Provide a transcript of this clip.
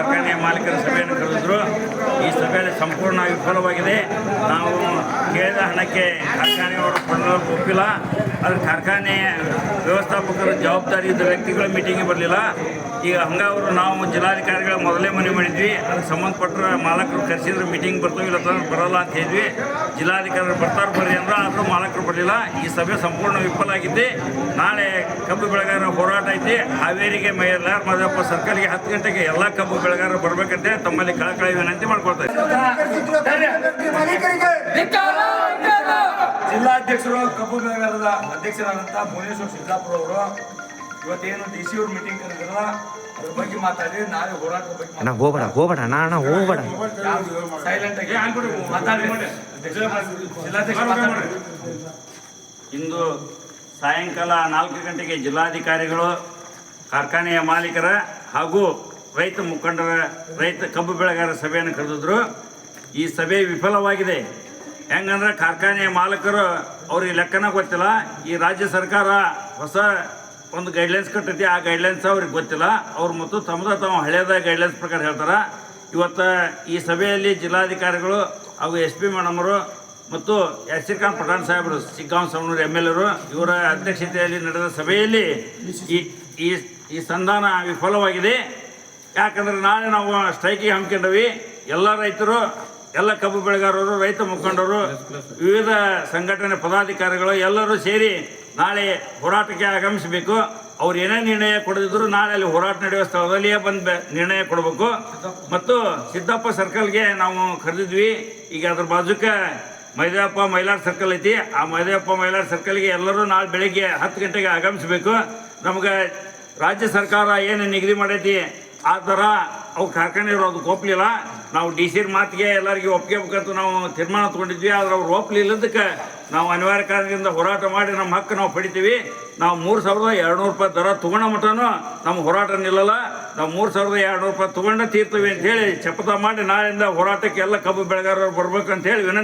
ಕಾರ್ಖಾನೆಯ ಮಾಲೀಕರ ಸಭೆಯನ್ನು ಕರೆದಿದ್ರು. ಈ ಸಭೆಯಲ್ಲಿ ಸಂಪೂರ್ಣ ವಿಫಲವಾಗಿದೆ. ನಾವು ಕೇಳಿದ ಹಣಕ್ಕೆ ಕಾರ್ಖಾನೆಯವರು ಪಡೆದ ಒಪ್ಪಿಲ್ಲ. ಅದ್ರ ಕಾರ್ಖಾನೆ ವ್ಯವಸ್ಥಾಪಕರು ಜವಾಬ್ದಾರಿ ಇದ್ದ ವ್ಯಕ್ತಿಗಳ ಮೀಟಿಂಗಿಗೆ ಬರಲಿಲ್ಲ ಈಗ ಹಂಗಾವರು ನಾವು ಜಿಲ್ಲಾಧಿಕಾರಿಗಳ ಮೊದಲೇ ಮನವಿ ಮಾಡಿದ್ವಿ ಅದಕ್ಕೆ ಸಂಬಂಧಪಟ್ಟರ ಮಾಲಕರು ಕರೆಸಿದ್ರೆ ಮೀಟಿಂಗ್ ಬರ್ತೀವಿ ಇಲ್ಲ ತಂದ್ರೆ ಬರಲ್ಲ ಅಂತ ಹೇಳಿದ್ವಿ ಜಿಲ್ಲಾಧಿಕಾರಿಗಳು ಬರ್ತಾರೆ ಬರ್ರಿ ಅಂದ್ರೆ ಆದರೂ ಮಾಲಕರು ಬರಲಿಲ್ಲ ಈ ಸಭೆ ಸಂಪೂರ್ಣ ವಿಫಲ ಆಗಿದ್ದೆ ನಾಳೆ ಕಬ್ಬು ಬೆಳೆಗಾರರ ಹೋರಾಟ ಐತಿ ಹಾವೇರಿಗೆ ಮೇಯರ್ ಮಾದಪ್ಪ ಸರ್ಕಲ್ಗೆ ಹತ್ತು ಗಂಟೆಗೆ ಎಲ್ಲ ಕಬ್ಬು ಬೆಳೆಗಾರರು ಬರ್ಬೇಕಂತೆ ತಮ್ಮಲ್ಲಿ ಕಳಕಳಿ ವಿನಂತಿ ಮಾಡ್ಕೊಳ್ತಾ ಜಿಲ್ಲಾಧ್ಯಕ್ಷರು ಕಬ್ಬು ಬೆಳೆಗಾರರ ಅಧ್ಯಕ್ಷರಾದಂಥ ಭುವನೇಶ್ವರ್ ಸಿದ್ದಾಪುರ ಅವರು ಇವತ್ತೇನು ಡಿ ಸಿ ಅವ್ರ ಮೀಟಿಂಗ್ ಕರೆದಿರಲ್ಲ ಅದ್ರ ಬಗ್ಗೆ ಮಾತಾಡಿ ನಾಳೆ ಹೋರಾಟದ ಬಗ್ಗೆ ಅಣ್ಣ ಹೋಗ್ಬೇಡ ಹೋಗ್ಬೇಡ ಅಣ್ಣ ಅಣ್ಣ ಹೋಗ್ಬೇಡ. ಸೈಲೆಂಟ್ ಆಗಿ ಮಾತಾಡಿ. ಜಿಲ್ಲಾಧ್ಯಕ್ಷ ಮಾತಾಡಿ. ಇಂದು ಸಾಯಂಕಾಲ ನಾಲ್ಕು ಗಂಟೆಗೆ ಜಿಲ್ಲಾಧಿಕಾರಿಗಳು ಕಾರ್ಖಾನೆಯ ಮಾಲೀಕರ ಹಾಗೂ ರೈತ ಮುಖಂಡರ ರೈತ ಕಬ್ಬು ಬೆಳೆಗಾರರ ಸಭೆಯನ್ನು ಕರೆದಿದ್ರು. ಈ ಸಭೆ ವಿಫಲವಾಗಿದೆ. ಹೆಂಗಂದ್ರೆ ಕಾರ್ಖಾನೆ ಮಾಲಕರು ಅವ್ರಿಗೆ ಲೆಕ್ಕನ ಗೊತ್ತಿಲ್ಲ. ಈ ರಾಜ್ಯ ಸರ್ಕಾರ ಹೊಸ ಒಂದು ಗೈಡ್ಲೈನ್ಸ್ ಕಟ್ಟೈತಿ ಆ ಗೈಡ್ಲೈನ್ಸ್ ಅವ್ರಿಗೆ ಗೊತ್ತಿಲ್ಲ. ಅವ್ರು ಮತ್ತು ತಮ್ಮದ ತಾವು ಹಳೆಯದ ಗೈಡ್ಲೈನ್ಸ್ ಪ್ರಕಾರ ಹೇಳ್ತಾರೆ. ಇವತ್ತು ಈ ಸಭೆಯಲ್ಲಿ ಜಿಲ್ಲಾಧಿಕಾರಿಗಳು ಹಾಗೂ ಎಸ್ ಪಿ ಮೇಡಮರು ಮತ್ತು ಯಶ್ರೀಕಾಂತ್ ಪ್ರಧಾನ ಸಾಹೇಬರು ಸಿಗ್ಗಾಂ ಸವಣೂರು ಎಂ ಎಲ್ ಎರು ಇವರ ಅಧ್ಯಕ್ಷತೆಯಲ್ಲಿ ನಡೆದ ಸಭೆಯಲ್ಲಿ ಈ ಈ ಈ ಸಂಧಾನ ವಿಫಲವಾಗಿದೆ. ಯಾಕಂದ್ರೆ ನಾಳೆ ನಾವು ಸ್ಟ್ರೈಕಿಗೆ ಹಮ್ಮಿಕೊಂಡವಿ. ಎಲ್ಲ ರೈತರು ಎಲ್ಲ ಕಬ್ಬು ಬೆಳೆಗಾರರು, ರೈತ ಮುಖಂಡರು, ವಿವಿಧ ಸಂಘಟನೆ ಪದಾಧಿಕಾರಿಗಳು ಎಲ್ಲರೂ ಸೇರಿ ನಾಳೆ ಹೋರಾಟಕ್ಕೆ ಆಗಮಿಸಬೇಕು. ಅವ್ರು ಏನೇ ನಿರ್ಣಯ ಕೊಡದಿದ್ರು ನಾಳೆ ಅಲ್ಲಿ ಹೋರಾಟ ನಡೆಯುವ ಸ್ಥಳದಲ್ಲಿಯೇ ಬಂದು ನಿರ್ಣಯ ಕೊಡಬೇಕು. ಮತ್ತು ಸಿದ್ದಪ್ಪ ಸರ್ಕಲ್ಗೆ ನಾವು ಕರೆದಿದ್ವಿ. ಈಗ ಅದ್ರ ಬಾಜುಕ್ಕೆ ಮೈದಪ್ಪ ಮೈಲಾರ್ ಸರ್ಕಲ್ ಐತಿ. ಆ ಮೈದಪ್ಪ ಮೈಲಾರ್ ಸರ್ಕಲ್ಗೆ ಎಲ್ಲರೂ ನಾಳೆ ಬೆಳಿಗ್ಗೆ ಹತ್ತು ಗಂಟೆಗೆ ಆಗಮಿಸಬೇಕು. ನಮ್ಗೆ ರಾಜ್ಯ ಸರ್ಕಾರ ಏನು ನಿಗದಿ ಮಾಡೈತಿ, ಆ ಥರ ಅವು ಇರೋ ಅದಕ್ಕೆ ಒಪ್ಪಲಿಲ್ಲ ನಾವು ಡಿ ಸಿ ಮಾತಿಗೆ ಎಲ್ಲರಿಗೂ ಒಪ್ಕೋಬೇಕಂತ ನಾವು ತೀರ್ಮಾನ ತೊಗೊಂಡಿದ್ವಿ. ಆದ್ರೆ ಅವ್ರು ಒಪ್ಪಲಿಲ್ಲದಕ್ಕೆ ನಾವು ಅನಿವಾರ್ಯ ಕಾರಣದಿಂದ ಹೋರಾಟ ಮಾಡಿ ನಮ್ಮ ಹಕ್ಕು ನಾವು ಪಡಿತೀವಿ. ನಾವು ಮೂರು ಸಾವಿರದ ಎರಡುನೂರು ರೂಪಾಯಿ ದರ ತೊಗೊಂಡ ಮಟ್ಟನು ನಮ್ಮ ಹೋರಾಟ ನಿಲ್ಲಲ್ಲ. ನಾವು ಮೂರು ಸಾವಿರದ ಎರಡುನೂರು ರೂಪಾಯಿ ತೊಗೊಂಡೇ ತೀರ್ತೀವಿ ಅಂತ ಹೇಳಿ, ಶಪಥ ಮಾಡಿ ನಾಳೆಯಿಂದ ಹೋರಾಟಕ್ಕೆ ಎಲ್ಲ ಕಬ್ಬು ಬೆಳೆಗಾರರು ಬರ್ಬೇಕಂತ ಹೇಳಿ ವಿನಂತಿ